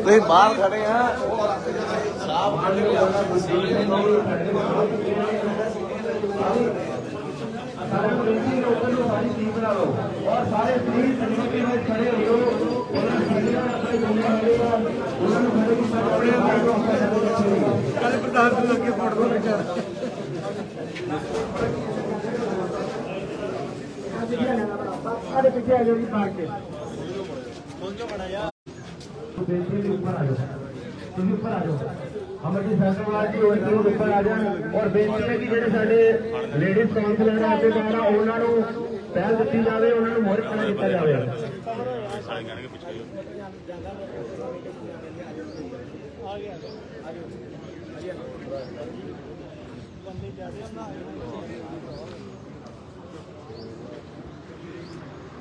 ਤੁਸੀਂ ਬਾਹਰ ਖੜੇ ਆ ਔਰ ਸਾਰੇ ਪ੍ਲੀਜ਼ ਸੰਗਤ ਵਿੱਚ ਖੜੇ ਹੋ ਜਾਓ ਉਹਨਾਂ ਨੂੰ ਖੜੀਆਂ ਆਪਣੇ ਗੁੰਨੇ ਵਾਲੇ ਆ ਉਹਨਾਂ ਨੂੰ ਖੜੇ ਕੀਤਾ ਆਪਣੇ ਆਪਣੇ ਕੱਲ ਪ੍ਰਧਾਨ ਤੋਂ ਅੱਗੇ ਫੋਟੋ ਵਿਚਾਰ ਸਾਡੇ ਪਿੱਛੇ ਆ ਜਾਓ ਜੀ ਪਾਰਕ ਕੇ ਬੇਟੀ ਦੇ ਉੱਪਰ ਆ ਜਾਓ। ਤੁਸੀਂ ਉੱਪਰ ਆ ਜਾਓ। ਅਮਰਜੀਤ ਸਰਕਾਰ ਜੀ ਹੋਰ ਕੋਈ ਉੱਪਰ ਆ ਜਾਣ। ਔਰ ਬੇਨਤੀ ਹੈ ਕਿ ਜਿਹੜੇ ਸਾਡੇ ਲੇਡੀਜ਼ ਕਾਉਂਸਲਰ ਆ ਤੇ ਦੁਆਰਾ ਉਹਨਾਂ ਨੂੰ ਪਹਿਲ ਦਿੱਤੀ ਜਾਵੇ, ਉਹਨਾਂ ਨੂੰ ਮੋਹਰ ਖੜਾ ਕੀਤਾ ਜਾਵੇ।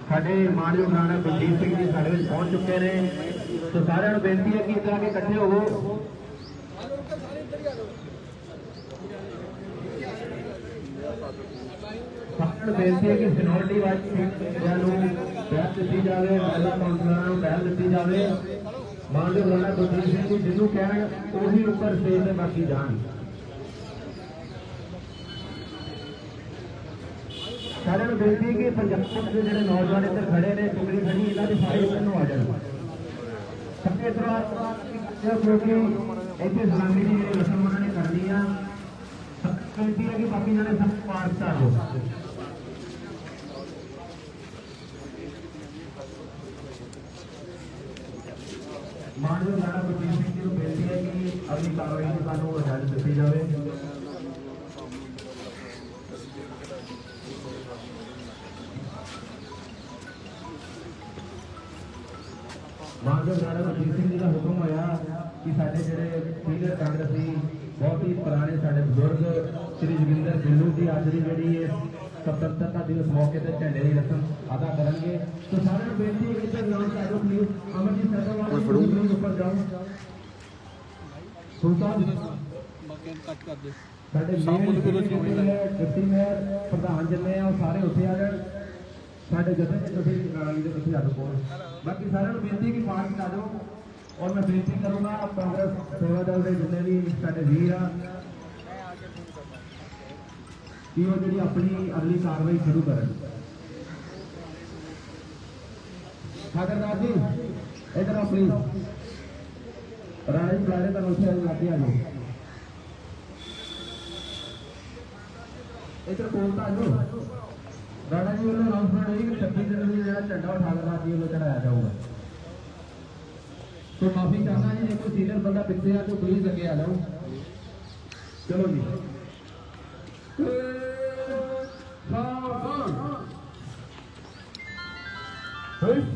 ਸਾਡੇ ਮਾਨਯੋਗ ਰਾਣਾ ਬਲਜੀਤ ਸਿੰਘ ਜੀ ਸਾਡੇ ਵਿੱਚ ਪਹੁੰਚ ਚੁੱਕੇ ਨੇ। ਸੋ ਸਾਰਿਆਂ ਨੂੰ ਬੇਨਤੀ ਹੈ ਕਿ ਇਸ ਤਰ੍ਹਾਂ ਕੇ ਇਕੱਠੇ ਹੋਵੋ। ਸਾਰਿਆਂ ਬੇਨਤੀ ਹੈ ਕਿ ਸਿਨੋਰਟੀ ਵਾਈਜ਼ ਨੂੰ ਪਹਿਲ ਦਿੱਤੀ ਜਾਵੇ, ਮਹਿਲਾ ਕਾਉਂਸਲਰਾਂ ਨੂੰ ਪਹਿਲ ਦਿੱਤੀ ਜਾਵੇ। ਮਾਨਯੋਗ ਰਾਣਾ ਬਲਜੀਤ ਸਿੰਘ ਜੀ, ਜਿਹਨੂੰ ਕਹਿਣ, ਉਹੀ ਉੱਪਰ ਸਟੇਜ ਤੇ ਬਾਕੀ ਜਾਣ। ਸਾਰਿਆਂ ਨੂੰ ਬੇਨਤੀ ਕਿ ਪੰਜਾਬ ਦੇ ਜਿਹੜੇ ਨੌਜਵਾਨ ਇੱਧਰ ਖੜੇ ਨੇ, ਟੁਕੜੀ ਖੜੀ, ਇਹਨਾਂ ਦੇ ਸਾਰੇ ਇੱਧਰ ਨੂੰ ਆ ਜਾਣ। ਸਭ ਇਤਰਾ ਕਿਉਂਕਿ ਇੱਥੇ ਸਲਾਮੀ ਦੀ ਜਿਹੜੀ ਰਸਮ ਉਹਨਾਂ ਨੇ ਕਰਨੀ ਆ ਬੇਨਤੀ ਹੈ ਕਿ ਬਾਕੀ ਜਣੇ ਸਭ ਪਾਸ ਕਰ ਲਓ। ਮਾਨਵ ਰਾਣਾ ਬਲਜੀਤ ਸਿੰਘ ਜੀ ਨੂੰ ਬੇਨਤੀ ਹੈ ਕਿ ਅਗਲੀ ਕਾਰਵਾਈ ਦੀ ਸਾਨੂੰ ਇਜਾਜ਼ਤ ਦਿੱਤੀ ਜਾਵੇ। ਕਾਂਗਰਸੀ ਬਹੁਤ ਹੀ ਪੁਰਾਣੇ ਸਾਡੇ ਬਜ਼ੁਰਗ ਸ੍ਰੀ ਜੋਗਿੰਦਰ ਬਿੱਲੂ ਜੀ ਅੱਜ ਦੀ ਜਿਹੜੀ ਇਹ ਸੁਤੰਤਰਤਾ ਦਿਵਸ ਮੌਕੇ ਤੇ ਝੰਡੇ ਦੀ ਰਸਮ ਅਦਾ ਕਰਨਗੇ। ਸੋ ਸਾਰਿਆਂ ਨੂੰ ਬੇਨਤੀ ਹੈ ਕਿ ਇੱਧਰ ਨਾਮ ਕਰ ਦਿਓ ਪਲੀਜ਼ ਅਮਰਜੀਤ ਸਰਦਾਰ ਫੜੂ? ਉੱਪਰ ਜਾਓ। ਸੁਲਤਾਨ ਕੱਟ ਕਰ ਦੇ ਸਾਡੇ ਮੇਨ ਡਿਪਟੀ ਮੇਅਰ ਪ੍ਰਧਾਨ ਜਿੰਨੇ ਆ ਉਹ ਸਾਰੇ ਉੱਥੇ ਆ ਜਾਣ। ਸਾਡੇ ਜਥੇ ਦੇ ਤੁਸੀਂ ਰਾਣੀ ਦੇ ਤੁਸੀਂ ਆ ਕੋਲ। ਬਾਕੀ ਸਾਰਿਆਂ ਨੂੰ ਬੇਨਤੀ ਹੈ ਕਿ ਆ ਜਾਓ। ਔਰ ਮੈਂ ਬੇਨਤੀ ਕਰੂੰਗਾ ਕਾਂਗਰਸ ਸੇਵਾ ਦਲ ਦੇ ਜਿੰਨੇ ਵੀ ਸਾਡੇ ਵੀਰ ਆ, ਕਿ ਉਹ ਜਿਹੜੀ ਆਪਣੀ ਅਗਲੀ ਕਾਰਵਾਈ ਸ਼ੁਰੂ ਕਰਨ। ਠਾਕਰਦਾਸ ਜੀ, ਇਧਰ ਆ ਪਲੀਜ਼ ਰਾਣਾ ਜੀ ਬੁਲਾਰੇ ਤਾਂ ਉੱਥੇ ਲੱਗੇ ਆ ਜਾਓ ਇਧਰ ਕੋਲ ਤਾਂ ਆ ਰਾਣਾ ਜੀ ਵੱਲੋਂ ਅਨਾਉਂਸਮੈਂਟ ਹੋਈ ਕਿ 26 ਜਨਵਰੀ ਨੂੰ ਜਿਹੜਾ ਝੰਡਾ ਉਹ ਜੀ ਵੱਲੋਂ ਚੜਾਇਆ ਜਾਊਗਾ। तो माफ़ी चाहना जी कोई सीनियर बंदा पिछले आ तो प्लीज़ अगे आ जाओ चलो जी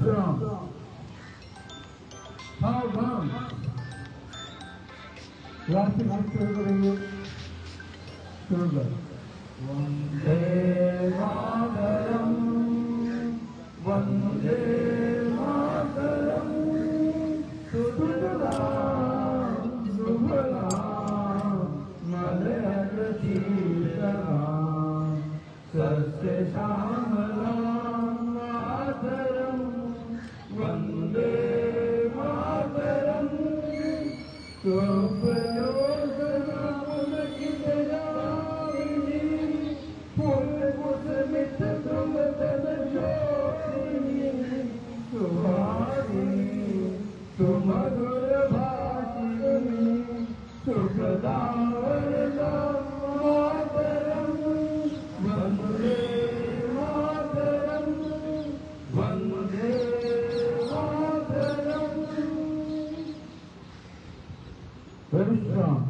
Strong. How long? Last six minutes over here. Server. সুমধুর ভাষিণী সুখদাম মাতরম বন্দে মাতরম বন্দে মাতরম Very strong.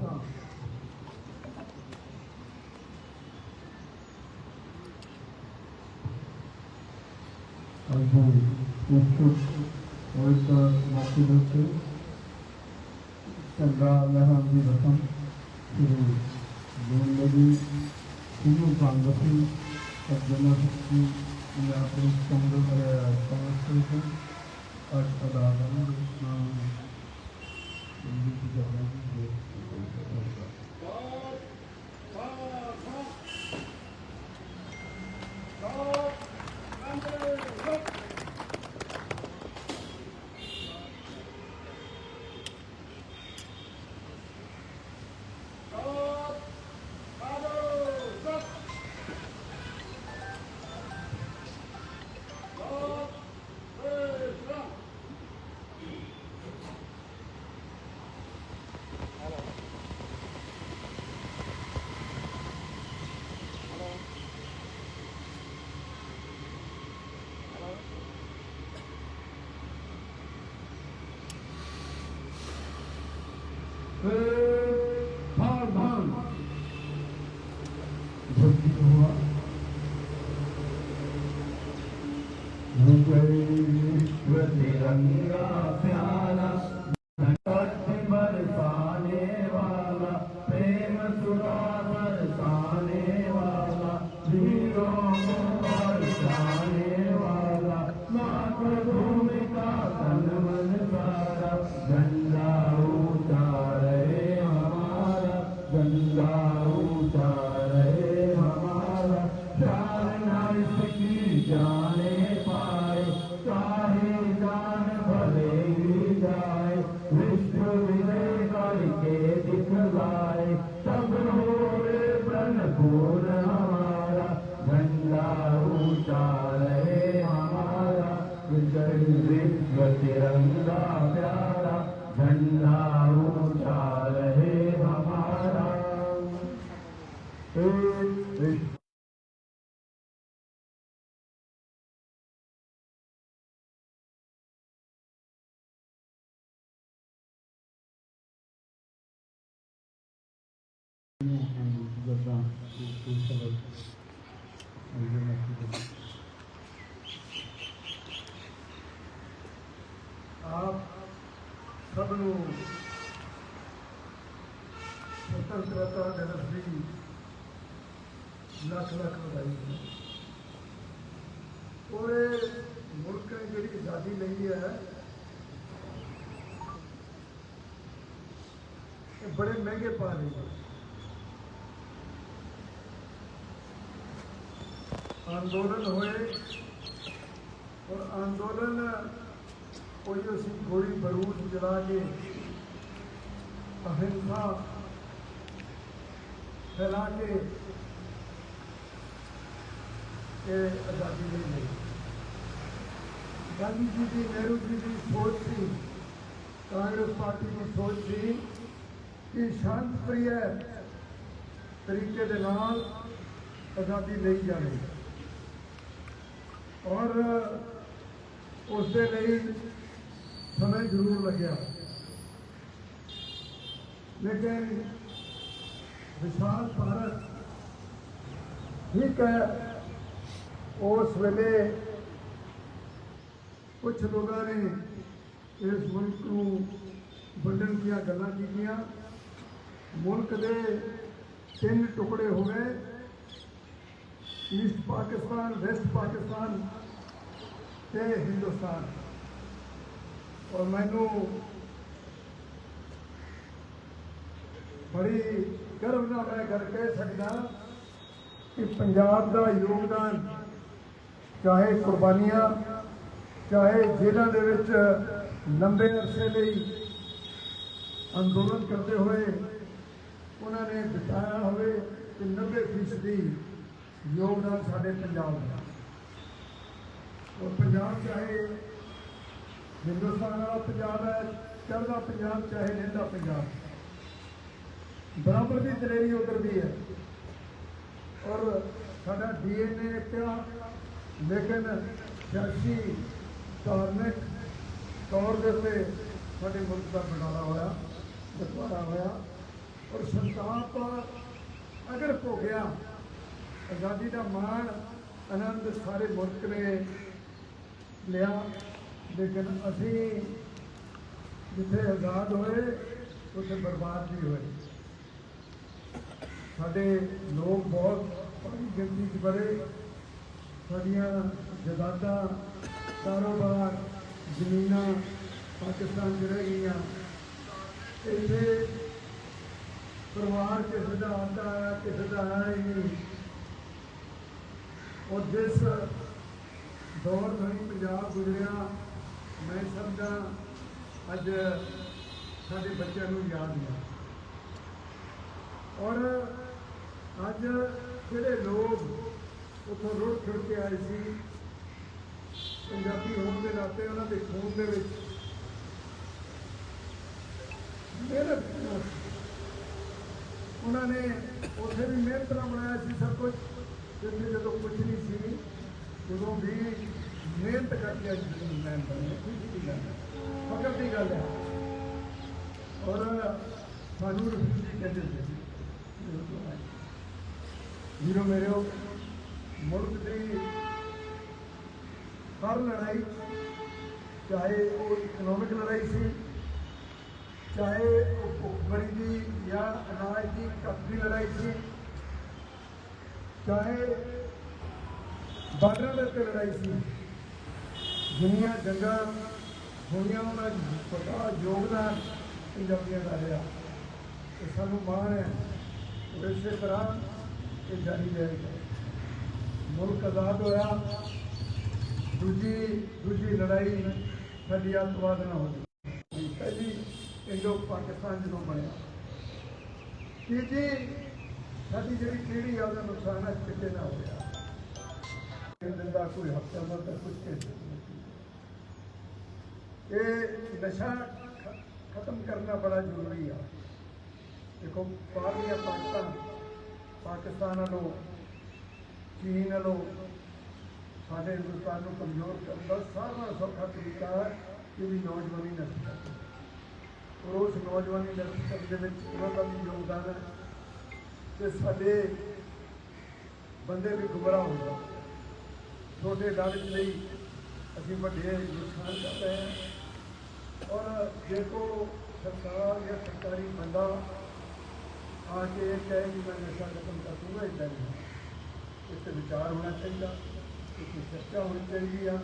Thank you. ਝੰਡਾ ਲਹਿਰਾਉਣ ਦੀ ਰਸਮ ਸ਼ੁਰੂ ਹੋਣ ਲੱਗੀ ਕਿਉਂ ਕਾਂਗਰਸੀ ਸੱਜਣਾ ਸੱਚੀ ਮੈਂ ਆਪਣੇ ਸੰਗਤ ਕਾਂਗਰਸ ਤੋਂ ਅੱਜ ਅਦਾ ਕਰਾਂਗੇ ਨਾਮ ਇੰਦੀ ਦੀ ਜਗ੍ਹਾ ਦੀ विश्व तिरंगा प्यारा सब होए प्रण पूर्ण हमारा झंडा ऊंचा रहे हमारा विजय विश्व तिरंगा ਆਪ ਸਭ ਨੂੰ ਸੁਤੰਤਰਤਾ ਦਿਵਸ ਦੀ ਲੱਖ ਲੱਖ ਵਧਾਈ। ਹੈ ਉਹਦੇ ਮੁਲਕ ਨੇ ਜਿਹੜੀ ਆਜ਼ਾਦੀ ਲਈ ਹੈ, ਇਹ ਬੜੇ ਮਹਿੰਗੇ ਪਾ ਲਈ ਹੈ ਅੰਦੋਲਨ ਹੋਏ ਔਰ ਅੰਦੋਲਨ ਕੋਈ ਅਸੀਂ ਗੋਲੀ ਬਰੂਦ ਜਲਾ ਕੇ ਅਹਿੰਸਾ ਫੈਲਾ ਕੇ ਇਹ ਆਜ਼ਾਦੀ ਲਈ ਲਈ ਗਾਂਧੀ ਜੀ ਦੀ ਨਹਿਰੂ ਜੀ ਦੀ ਸੋਚ ਸੀ, ਕਾਂਗਰਸ ਪਾਰਟੀ ਦੀ ਸੋਚ ਸੀ ਕਿ ਸ਼ਾਂਤ ਪ੍ਰਿਯ ਤਰੀਕੇ ਦੇ ਨਾਲ ਆਜ਼ਾਦੀ ਲਈ ਜਾਣੀ ਔਰ ਉਸ ਦੇ ਲਈ ਸਮੇਂ ਜ਼ਰੂਰ ਲੱਗਿਆ। ਲੇਕਿਨ ਵਿਸ਼ਾਲ ਭਾਰਤ ਠੀਕ ਹੈ, ਉਸ ਵੇਲੇ ਕੁਝ ਲੋਕਾਂ ਨੇ ਇਸ ਮੁਲਕ ਨੂੰ ਵੰਡਣ ਦੀਆਂ ਗੱਲਾਂ ਕੀਤੀਆਂ। ਮੁਲਕ ਦੇ ਤਿੰਨ ਟੁਕੜੇ ਹੋ ਗਏ। ਈਸਟ ਪਾਕਿਸਤਾਨ ਵੈਸਟ ਪਾਕਿਸਤਾਨ ਤੇ ਹਿੰਦੁਸਤਾਨ ਔਰ ਮੈਨੂੰ ਬੜੀ ਗਰਵ ਨਾਲ ਮੈਂ ਕਰ ਕਹਿ ਸਕਦਾ ਕਿ ਪੰਜਾਬ ਦਾ ਯੋਗਦਾਨ, ਚਾਹੇ ਕੁਰਬਾਨੀਆਂ, ਚਾਹੇ ਜੇਲ੍ਹਾਂ ਦੇ ਵਿੱਚ ਲੰਬੇ ਅਰਸੇ ਲਈ ਅੰਦੋਲਨ ਕਰਦੇ ਹੋਏ ਉਹਨਾਂ ਨੇ ਦਿਖਾਇਆ ਹੋਵੇ ਕਿ 90 ਫੀਸਦੀ ਯੋਗਦਾਨ ਸਾਡੇ ਪੰਜਾਬ ਦਾ। ਔਰ ਪੰਜਾਬ ਚਾਹੇ ਹਿੰਦੁਸਤਾਨ ਵਾਲਾ ਪੰਜਾਬ ਹੈ, ਚੜ੍ਹਦਾ ਪੰਜਾਬ, ਚਾਹੇ ਲਹਿੰਦਾ ਪੰਜਾਬ। ਬਰਾਬਰ ਦੀ ਦਲੇਰੀ ਉਧਰ ਦੀ ਹੈ। ਔਰ ਸਾਡਾ ਡੀਐਨਏ ਕਿਹਾ ਲੇਕਿਨ ਸਿਆਸੀ, ਧਾਰਮਿਕ ਤੌਰ ਦੇ ਉੱਤੇ ਸਾਡੇ ਮੁਲਕ ਦਾ ਬਟਾਲਾ ਹੋਇਆ ਬਟਵਾਰਾ ਹੋਇਆ। ਔਰ ਸੰਤਾਪ ਅਗਰ ਭੋਗਿਆ ਆਜ਼ਾਦੀ ਦਾ ਮਾਣ ਆਨੰਦ ਸਾਰੇ ਮੁਲਕ ਨੇ ਲਿਆ। ਲੇਕਿਨ ਅਸੀਂ ਜਿੱਥੇ ਆਜ਼ਾਦ ਹੋਏ, ਉੱਥੇ ਬਰਬਾਦ ਵੀ ਹੋਏ। ਸਾਡੇ ਲੋਕ ਬਹੁਤ ਬੜੀ ਗਿਣਤੀ 'ਚ ਬੜੇ ਸਾਡੀਆਂ ਜਾਇਦਾਦਾਂ ਕਾਰੋਬਾਰ, ਜ਼ਮੀਨਾਂ ਪਾਕਿਸਤਾਨ 'ਚ ਰਹਿ ਗਈਆਂ। ਇੱਥੇ ਪਰਿਵਾਰ ਕਿਸੇ ਦਾ ਆਉਂਦਾ ਹੈ ਕਿਸੇ ਦਾ ਆਇਆ ਹੀ ਨਹੀਂ। ਔਰ ਜਿਸ ਦੌਰ ਤੋਂ ਪੰਜਾਬ ਗੁਜ਼ਰਿਆ, ਮੈਂ ਸਮਝਦਾ ਅੱਜ ਸਾਡੇ ਬੱਚਿਆਂ ਨੂੰ ਯਾਦ ਨਹੀਂ ਔਰ ਅੱਜ ਜਿਹੜੇ ਲੋਕ ਉੱਥੋਂ ਰੁੜ ਖਿੜ ਕੇ ਆਏ ਸੀ, ਪੰਜਾਬੀ ਹੋਣ ਦੇ ਨਾਤੇ ਉਹਨਾਂ ਦੇ ਖੂਨ ਦੇ ਵਿੱਚ ਮਿਹਨਤ ਉਹਨਾਂ ਨੇ ਉੱਥੇ ਵੀ ਮਿਹਨਤ ਨਾਲ ਬਣਾਇਆ ਸੀ ਸਭ ਕੁਝ ਜਿੱਥੇ ਜਦੋਂ ਕੁਝ ਨਹੀਂ ਸੀ ਜਦੋਂ ਵੀ ਮਿਹਨਤ ਕਰਕੇ ਅੱਜ ਮੈਂ ਬਣੇ ਖੁਸ਼ੀ ਦੀ ਗੱਲ। ਹੈ ਫਕਰ ਦੀ ਗੱਲ ਹੈ। ਔਰ ਸਾਨੂੰ ਰਫੂਜੀ ਕਹਿੰਦੇ ਸੀ, ਵੀਰੋ ਮੇਰੇ ਮੁਲਕ ਦੀ ਹਰ ਲੜਾਈ, ਚਾਹੇ ਉਹ ਇਕਨੋਮਿਕ ਲੜਾਈ ਸੀ, ਚਾਹੇ ਉਹ ਭੁੱਖਮਰੀ ਦੀ ਜਾਂ ਅਨਾਜ ਦੀ ਘੱਟ ਦੀ ਲੜਾਈ ਸੀ ਚਾਹੇ ਬਾਰਡਰਾਂ ਦੇ ਉੱਤੇ ਲੜਾਈ ਸੀ ਦੁਨੀਆ ਜੰਗਾਂ ਹੋਈਆਂ, ਉਹਨਾਂ ਦਾ ਬੜਾ ਯੋਗਦਾਨ ਪੰਜਾਬੀਆਂ ਦਾ ਰਿਹਾ। ਤੇ ਸਾਨੂੰ ਮਾਣ ਹੈ ਇਸੇ ਤਰ੍ਹਾਂ ਇਹ ਜਾਰੀ ਰਹੇਗਾ ਮੁਲਕ ਆਜ਼ਾਦ ਹੋਇਆ, ਦੂਜੀ ਦੂਜੀ ਲੜਾਈ ਸਾਡੀ ਅੱਤਵਾਦ ਨਾਲ ਹੋਈ। ਪਹਿਲੀ ਇੰਡੋ ਪਾਕਿਸਤਾਨ ਜਦੋਂ ਬਣਿਆ। ਤੀਜੀ ਸਾਡੀ ਜਿਹੜੀ ਪੀੜ੍ਹੀ ਆ, ਉਹਦਾ ਨੁਕਸਾਨ ਹੈ ਕਿਤੇ ਨਾ ਹੋਇਆ। ਇਹ ਦਿੰਦਾ ਕੋਈ ਹਫਤਾ ਮਤ ਕੁਝ ਕੇ ਇਹ ਨਸ਼ਾ ਖਤਮ ਕਰਨਾ ਬੜਾ ਜ਼ਰੂਰੀ ਆ। ਦੇਖੋ, ਬਾਹਰਲੀਆਂ ਪਾਕਿਸਤਾਨ ਪਾਕਿਸਤਾਨ ਵੱਲੋਂ, ਚੀਨ ਵੱਲੋਂ ਸਾਡੇ ਹਿੰਦੁਸਤਾਨ ਨੂੰ ਕਮਜ਼ੋਰ ਕਰਨ ਦਾ ਸਾਰਿਆਂ ਨਾਲੋਂ ਸੌਖਾ ਤਰੀਕਾ ਹੈ ਕਿ ਵੀ ਨੌਜਵਾਨੀ ਨਸਲ ਹੈ ਔਰ ਉਸ ਨੌਜਵਾਨੀ ਨਸਲ ਦੇ ਵਿੱਚ ਉਹਨਾਂ ਦਾ ਵੀ ਯੋਗਦਾਨ ਹੈ। ਤੇ ਸਾਡੇ ਬੰਦੇ ਵੀ ਗੁੰਮਰਾਹ ਹੋ ਜਾਂਦੇ ਛੋਟੇ ਲਾਲਚ ਲਈ ਅਸੀਂ ਵੱਡੇ ਨੁਕਸਾਨ ਕਰ ਰਹੇ ਹਾਂ ਔਰ ਦੇਖੋ ਸਰਕਾਰ ਜਾਂ ਸਰਕਾਰੀ ਬੰਦਾ ਆ ਕੇ ਇਹ ਕਹੇ ਕਿ ਮੈਂ ਨਸ਼ਾ ਖਤਮ ਕਰ ਦੂੰਗਾ ਇਦਾਂ ਨਹੀਂ ਇਸ ਤੇ ਵਿਚਾਰ ਹੋਣਾ ਚਾਹੀਦਾ ਇਸ ਤੇ ਚਰਚਾ ਹੋਣੀ ਚਾਹੀਦੀ ਆ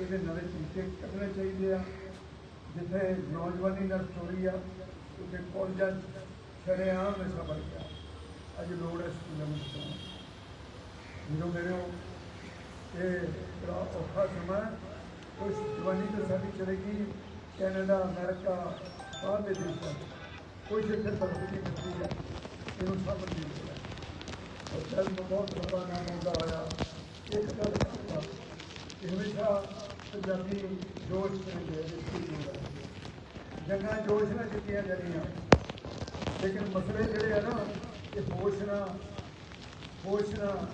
ਇਹਦੇ ਨਵੇਂ ਤਰੀਕੇ ਕੱਢਣੇ ਚਾਹੀਦੇ ਆ ਜਿੱਥੇ ਨੌਜਵਾਨੀ ਨਾਲ ਸਟੋਰੀ ਆ ਉੱਥੇ ਕਾਲਜਾਂ 'ਚ ਸ਼ਰੇਆਮ ਨਸ਼ਾ ਬਣ ਗਿਆ ਅੱਜ ਲੋੜ ਹੈ ਸਕੂਲਾਂ ਵਿੱਚ ਤੋਂ ਜਦੋਂ ਮੇਰੇ ਇਹ ਬੜਾ ਔਖਾ ਸਮਾਂ ਹੈ। ਜਵਾਨੀ ਤਾਂ ਸਾਡੀ ਚਲੇਗੀ ਕੈਨੇਡਾ, ਅਮਰੀਕਾ, ਬਾਹਰ ਦੇ ਦੇਸ਼ਾਂ 'ਚ। ਕੋਈ ਜਿੱਥੇ ਤਰੱਕੀ ਕੀਤੀ ਹੈ, ਇਹਨੂੰ ਸਭ ਦੀ ਹੈ ਔਰ ਜਦ ਬਹੁਤ ਬੜਾ ਨਾਮ ਹੁੰਦਾ ਹੋਇਆ, ਇੱਕ ਗੱਲ ਕਹੂੰਗਾ ਕਿ ਹਮੇਸ਼ਾ ਪੰਜਾਬੀ ਜੋਸ਼ ਕਹਿੰਦੇ ਆ ਜਿੱਤੀ ਜੰਗਾਂ ਜੋਸ਼ ਨਾਲ ਜਿੱਤੀਆਂ ਜਾਂਦੀਆਂ ਲੇਕਿਨ ਮਸਲੇ ਜਿਹੜੇ ਆ ਨਾ ਇਹ ਹੋਸ਼ ਨਾਲ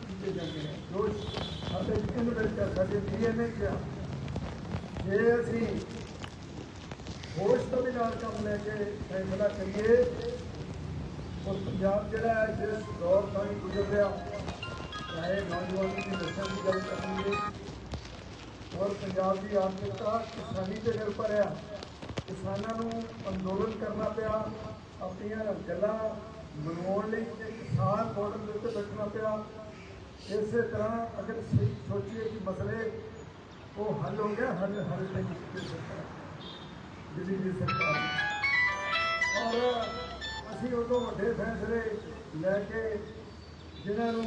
ਕੀਤੇ ਜਾਂਦੇ ਨੇ? ਜੋਸ਼ ਸਾਡੇ ਜਿੰਨ ਵਿੱਚ ਸਾਡੇ ਡੀਐਨਏ ਚ ਜੇ ਅਸੀਂ ਹੋਸ਼ ਤੋਂ ਵੀ ਨਾਲ ਕੰਮ ਲੈ ਕੇ ਫੈਸਲਾ ਕਰੀਏ ਔਰ ਪੰਜਾਬ ਜਿਹੜਾ ਹੈ, ਜਿਸ ਦੌਰ ਤਾਂ ਗੁਜ਼ਰ ਰਿਹਾ, ਚਾਹੇ ਨੌਜਵਾਨੀ ਦੀ ਨਸਲ ਦੀ ਗੱਲ ਕਰੀਏ ਔਰ ਪੰਜਾਬ ਦੀ ਆਰਥਿਕਤਾ ਕਿਸਾਨੀ ਤੇ ਨਿਰਭਰ ਆ ਕਿਸਾਨਾਂ ਨੂੰ ਅੰਦੋਲਨ ਕਰਨਾ ਪਿਆ, ਆਪਣੀਆਂ ਗੱਲਾਂ ਮਨਵਾਉਣ ਲਈ ਤੇ ਕਿਸਾਨ ਮਾਡਲ ਦੇ ਉੱਤੇ ਬੈਠਣਾ ਪਿਆ। ਇਸੇ ਤਰ੍ਹਾਂ ਅਗਰ ਸ- ਸੋਚੀਏ ਕਿ ਮਸਲੇ ਉਹ ਹੱਲ ਹੋ ਗਿਆ, ਹੱਲ ਹੱਲ ਨਹੀਂ ਕੀਤੇ ਸਰਕਾਰ ਦਿੱਲੀ ਦੀ ਸਰਕਾਰ। ਔਰ ਅਸੀਂ ਉਦੋਂ ਵੱਡੇ ਫੈਸਲੇ ਲੈ ਕੇ ਜਿਨ੍ਹਾਂ ਨੂੰ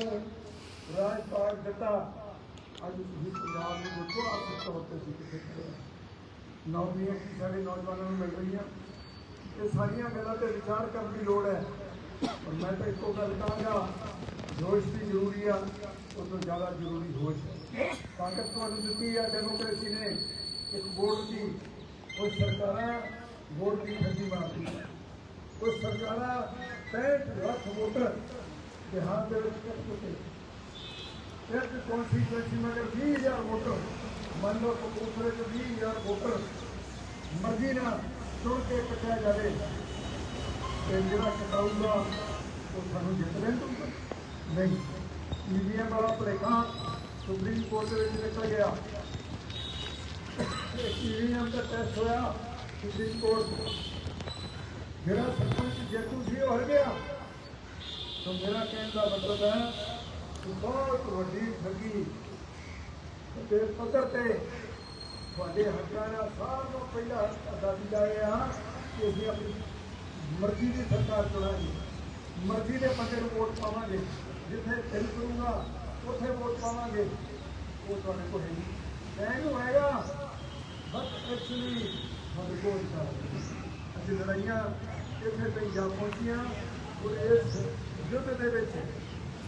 ਰਾਜ ਪਾਟ ਦਿੱਤਾ, ਅੱਜ ਤੁਸੀਂ ਪੰਜਾਬ ਨੂੰ ਦੇਖੋ ਆਰਥਿਕ ਤੌਰ ਤੇ ਅਸੀਂ ਕਿੱਥੇ ਨੌਕਰੀਆਂ ਸਾਡੇ ਨੌਜਵਾਨਾਂ ਨੂੰ ਮਿਲ ਰਹੀਆਂ। ਇਹ ਸਾਰੀਆਂ ਗੱਲਾਂ ਤੇ ਵਿਚਾਰ ਕਰਨ ਦੀ ਲੋੜ ਹੈ। ਔਰ ਮੈਂ ਤਾਂ ਇੱਕੋ ਗੱਲ ਕਹਾਂਗਾ ਜੋਸ਼ ਵੀ ਜ਼ਰੂਰੀ ਆ ਉਸ ਤੋਂ ਜ਼ਿਆਦਾ ਜ਼ਰੂਰੀ ਹੋਸ਼ ਹੈ ਤਾਕਤ ਤੁਹਾਨੂੰ ਦਿੱਤੀ ਆ ਡੈਮੋਕ੍ਰੇਸੀ ਨੇ ਇੱਕ ਵੋਟ ਦੀ ਉਹ ਸਰਕਾਰਾਂ ਵੋਟ ਦੀ ਠੱਗੀ ਮਾਰਦੀ ਹੈ ਉਹ ਸਰਕਾਰਾਂ 65 ਲੱਖ ਵੋਟਰ ਬਿਹਾਰ ਦੇ ਵਿੱਚ ਕਰ ਚੁੱਕੇ ਇੱਕ ਕੌਂਸਟੀਟਿਊਸ਼ਨ ਮਗਰ 20000 ਵੋਟਰ ਮੰਨ ਲਓ ਕਪੂਰਥਲੇ ਚ 20000 ਵੋਟਰ ਮਰਜ਼ੀ ਨਾਲ ਚੁਣ ਕੇ ਕੱਟਿਆ ਜਾਵੇ ਤੇ ਜਿਹੜਾ ਕਟਾਊਗਾ ਉਹ ਸਾਨੂੰ ਜਿੱਤ ਲੈਣ ਦਊਗਾ ਨਹੀਂ ਈਵੀਐਮ ਵਾਲਾ ਭਲੇਖਾ ਸੁਪਰੀਮ ਕੋਰਟ ਦੇ ਵਿੱਚ ਨਿਕਲ ਗਿਆ ਈਵੀਐਮ ਦਾ ਟੈਸਟ ਹੋਇਆ ਸੁਪਰੀਮ ਕੋਰਟ ਜਿਹੜਾ ਸਰਪੰਚ ਜੇਤੂ ਸੀ ਉਹ ਹਰ ਗਿਆ ਤਾਂ ਮੇਰਾ ਕਹਿਣ ਦਾ ਮਤਲਬ ਹੈ ਕਿ ਬਹੁਤ ਵੱਡੀ ਠੱਗੀ ਤੇ ਪੱਧਰ ਤੇ ਤੁਹਾਡੇ ਹੱਕਾਂ ਦਾ ਸਭ ਤੋਂ ਪਹਿਲਾਂ ਆਜ਼ਾਦੀ ਦਾ ਇਹ ਕਿ ਅਸੀਂ ਆਪਣੀ ਮਰਜ਼ੀ ਦੀ ਸਰਕਾਰ ਚੁਣਾਂਗੇ ਮਰਜ਼ੀ ਦੇ ਬੰਦੇ ਨੂੰ ਵੋਟ ਪਾਵਾਂਗੇ। ਜਿੱਥੇ ਦਿਲ ਕਰੂਗਾ, ਉੱਥੇ ਵੋਟ ਪਾਵਾਂਗੇ। ਉਹ ਤੁਹਾਡੇ ਕੋਲ ਹੈ ਨਹੀਂ। ਕਹਿਣ ਨੂੰ ਹੈਗਾ ਬਟ ਐਕਚੁਅਲੀ ਸਾਡੇ ਕੋਲ ਨਹੀਂ ਅਸੀਂ ਲੜਾਈਆਂ ਇੱਥੇ ਤੱਕ ਜਾ ਪਹੁੰਚੀਆਂ ਔਰ ਇਸ ਯੁੱਧ ਦੇ ਵਿੱਚ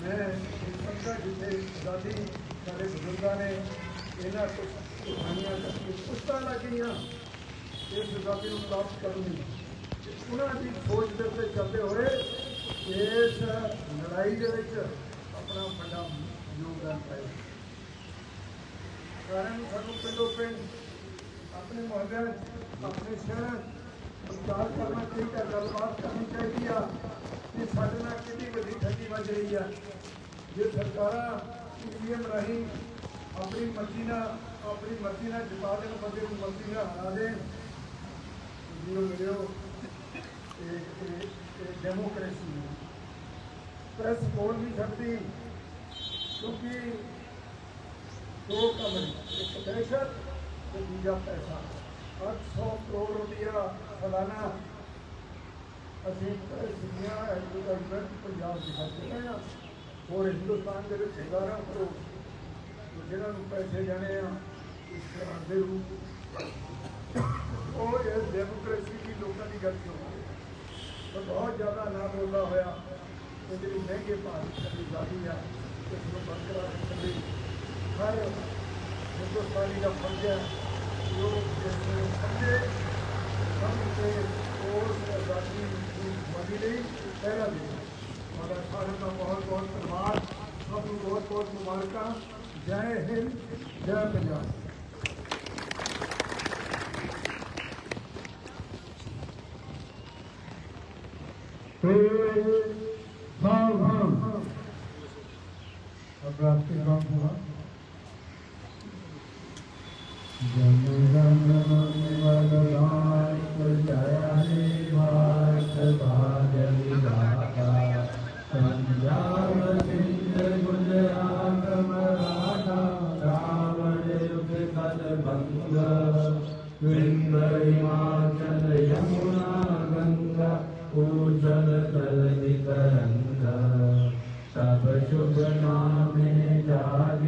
ਮੈਂ ਇਹ ਸਮਝਦਾ ਜਿੱਥੇ ਆਜ਼ਾਦੀ ਸਾਡੇ ਬਜ਼ੁਰਗਾਂ ਨੇ ਇਹਨਾਂ ਕੁਝ ਕਹਾਣੀਆਂ ਕਰਕੇ ਪੁੱਤਾਂ ਲੱਗੀਆਂ, ਇਸ ਆਜ਼ਾਦੀ ਨੂੰ ਪ੍ਰਾਪਤ ਕਰਨ ਲਈ। ਉਹਨਾਂ ਦੀ ਸੋਚ ਦੇ ਉੱਤੇ ਚੱਲਦੇ ਹੋਏ ਇਸ ਲੜਾਈ ਦੇ ਵਿੱਚ ਆਪਣਾ ਵੱਡਾ ਯੋਗਦਾਨ ਪਾਇਆ। ਸਾਰਿਆਂ ਨੂੰ ਸਾਨੂੰ ਪਿੰਡੋਂ ਪਿੰਡ, ਆਪਣੇ ਮੁਹੱਲਿਆਂ ਆਪਣੇ ਸ਼ਹਿਰਾਂ 'ਚ ਵਿਚਾਰ ਕਰਨਾ ਚਾਹੀਦਾ ਗੱਲਬਾਤ ਕਰਨੀ ਚਾਹੀਦੀ ਆ ਕਿ ਸਾਡੇ ਨਾਲ ਕਿੰਨੀ ਵੱਡੀ ਠੱਗੀ ਵੱਜ ਰਹੀ ਆ। ਜੇ ਸਰਕਾਰਾਂ ਈਵੀਐਮ ਰਾਹੀਂ ਆਪਣੀ ਮਰਜ਼ੀ ਨਾਲ, ਆਪਣੀ ਮਰਜ਼ੀ ਨਾਲ ਜਿਤਾ ਦੇਣ, ਬੰਦੇ ਨੂੰ ਮਰਜ਼ੀ ਨਾਲ ਹਰਾ ਦੇਣ ਜਿਹਨੂੰ ਮਿਲਿਓ ਇਹ ਇਹ ਇਹ ਡੈਮੋਕ੍ਰੇਸੀ ਹੈ ਪ੍ਰੈਸ ਬੋਲ ਨਹੀਂ ਸਕਦੀ ਕਿਉਂਕਿ ਦੋ ਕੰਮ ਨੇ ਇੱਕ ਦਹਿਸ਼ਤ ਤੇ ਦੂਜਾ ਪੈਸਾ। 800 ਕਰੋੜ ਰੁਪਇਆ ਸਾਲਾਨਾ ਅਸੀਂ ਦੁਨੀਆ ਐਗਰੀਕਲਚਰ ਪੰਜਾਬ ਦੀ ਖਾਤੇ ਹਾਂ ਹੋਰ ਹਿੰਦੁਸਤਾਨ ਦੇ ਵਿੱਚ 11 ਕਰੋੜ। ਜਿਹਨਾਂ ਨੂੰ ਪੈਸੇ ਜਾਣੇ ਆ, ਇਸ ਤਰ੍ਹਾਂ ਦੇ ਰੂਪ। ਉਹ ਇਹ ਡੈਮੋਕ੍ਰੇਸੀ ਦੀ ਲੋਕਾਂ ਦੀ ਗੱਲ ਕਿਉਂ ਹੈ ਤਾਂ ਬਹੁਤ ਜ਼ਿਆਦਾ ਨਾ ਬੋਲਦਾ ਹੋਇਆ ਤੇ ਜਿਹੜੀ ਮਹਿੰਗੇ ਭਾਅ ਦੀ ਜਾਦੀ ਆ ਇਸ ਨੂੰ ਬਰਕਰਾਰ ਰੱਖਣ ਲਈ ਹਰ ਹਿੰਦੁਸਤਾਨੀ ਦਾ ਫਰਜ਼ ਹੈ ਜੋ ਇਸ ਨੂੰ ਸਮਝੇ ਸਮਝ ਕੇ ਉਸ ਆਜ਼ਾਦੀ ਦੀ ਮਦੀ ਲਈ ਪਹਿਰਾ ਦੇ ਤੁਹਾਡਾ ਸਾਰਿਆਂ ਦਾ ਬਹੁਤ ਬਹੁਤ ਧੰਨਵਾਦ ਸਭ ਨੂੰ ਬਹੁਤ ਬਹੁਤ ਮੁਬਾਰਕਾਂ ਜੈ ਹਿੰਦ ਜੈ ਤੇ ਸਾਲ ਹਨ ਅਪਰਾਪਤੀ ਨਾਮ ਪੂਰਾ ਜਨ ਜਨ ਮਨ ਵਾਲਾ ਪ੍ਰਜਾਇਆ ਨੇ ਵਾਸ ਭਾਜਨ ਦਾਤਾ ਸੰਜਾਨ ਸਿੰਧ ਗੁਜਰਾਤ ਮਰਾਠਾ ਰਾਵਣ ਯੁਗ ਕਲ ਬੰਦ ਵਿੰਦ ਹਿਮਾਚਲ ਯਮੁਨਾ गंगा उज्जल तल तरंगा सब शुभ नामे जागे